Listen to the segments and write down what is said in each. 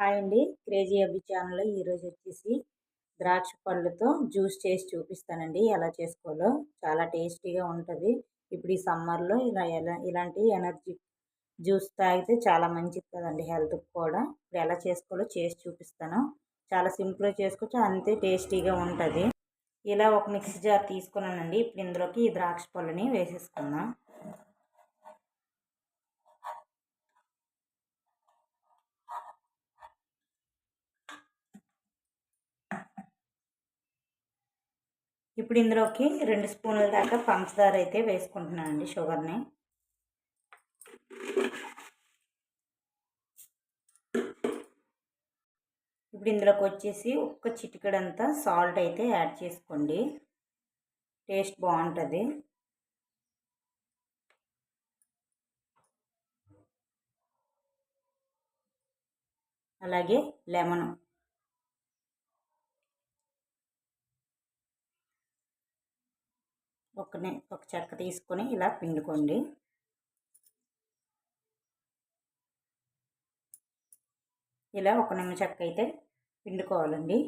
Hi అండి. Crazy అబ్బి ఛానల్లో ఈరోజు వచ్చేసి ద్రాక్ష పళ్ళతో జ్యూస్ చేసి చూపిస్తానండి. ఎలా చేసుకోవాలో చాలా టేస్టీగా ఉంటుంది. ఇప్పుడు ఈ సమ్మర్లో ఇలా ఎలా ఇలాంటి ఎనర్జీ జ్యూస్ తాగితే చాలా మంచిది కదండి హెల్త్కి కూడా. ఇప్పుడు ఎలా చేసుకోవాలో చేసి చూపిస్తాను. చాలా సింపుల్గా చేసుకోవచ్చు. అంతే టేస్టీగా ఉంటుంది. ఇలా ఒక మిక్సీ జార్ తీసుకున్నానండి. ఇప్పుడు ఇందులోకి ఈ ద్రాక్ష పళ్ళని వేసేసుకుందాం. ఇప్పుడు ఇందులోకి రెండు స్పూన్ల దాకా పంచదార అయితే వేసుకుంటున్నానండి షుగర్ని. ఇప్పుడు ఇందులోకి వచ్చేసి ఒక్క చిటికడంతా సాల్ట్ అయితే యాడ్ చేసుకోండి. టేస్ట్ బాగుంటుంది. అలాగే లెమన్. ఒక ఒక చెక్క తీసుకొని ఇలా పిండుకోండి. ఇలా ఒక నిమ్మ చెక్క అయితే పిండుకోవాలండి.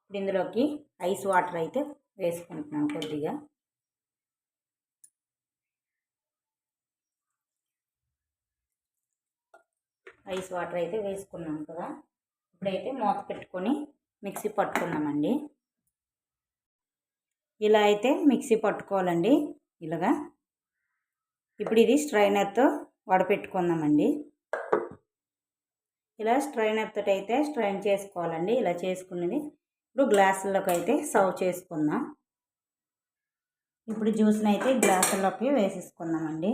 ఇప్పుడు ఇందులోకి ఐస్ వాటర్ అయితే వేసుకుంటున్నాం కొద్దిగా. ఐస్ వాటర్ అయితే వేసుకున్నాం కదా. ఇప్పుడైతే మూత పెట్టుకొని మిక్సీ పట్టుకున్నామండి ఇలా అయితే మిక్సీ పట్టుకోవాలండి. ఇలాగా. ఇప్పుడు ఇది స్ట్రైనర్తో వడపెట్టుకుందామండి. ఇలా స్ట్రైనర్తో అయితే స్ట్రైన్ చేసుకోవాలండి. ఇలా చేసుకున్నది ఇప్పుడు గ్లాసుల్లోకి అయితే సర్వ్ చేసుకుందాం. ఇప్పుడు జ్యూస్ని అయితే గ్లాసుల్లోకి వేసేసుకుందామండి.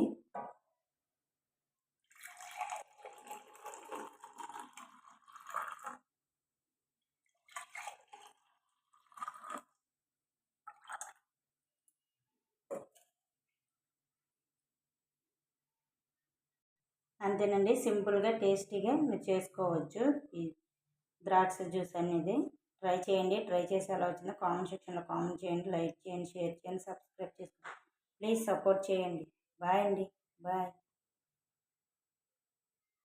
అంతేనండి. సింపుల్గా టేస్టీగా మీరు చేసుకోవచ్చు. ఈ ద్రాక్ష జ్యూస్ అనేది ట్రై చేయండి. ట్రై చేసి ఎలా వచ్చిందో కామెంట్ సెక్షన్లో కామెంట్ చేయండి. లైక్ చేయండి షేర్ చేయండి సబ్స్క్రైబ్ చేసుకోండి. ప్లీజ్ సపోర్ట్ చేయండి. బాయ్ అండి. బాయ్.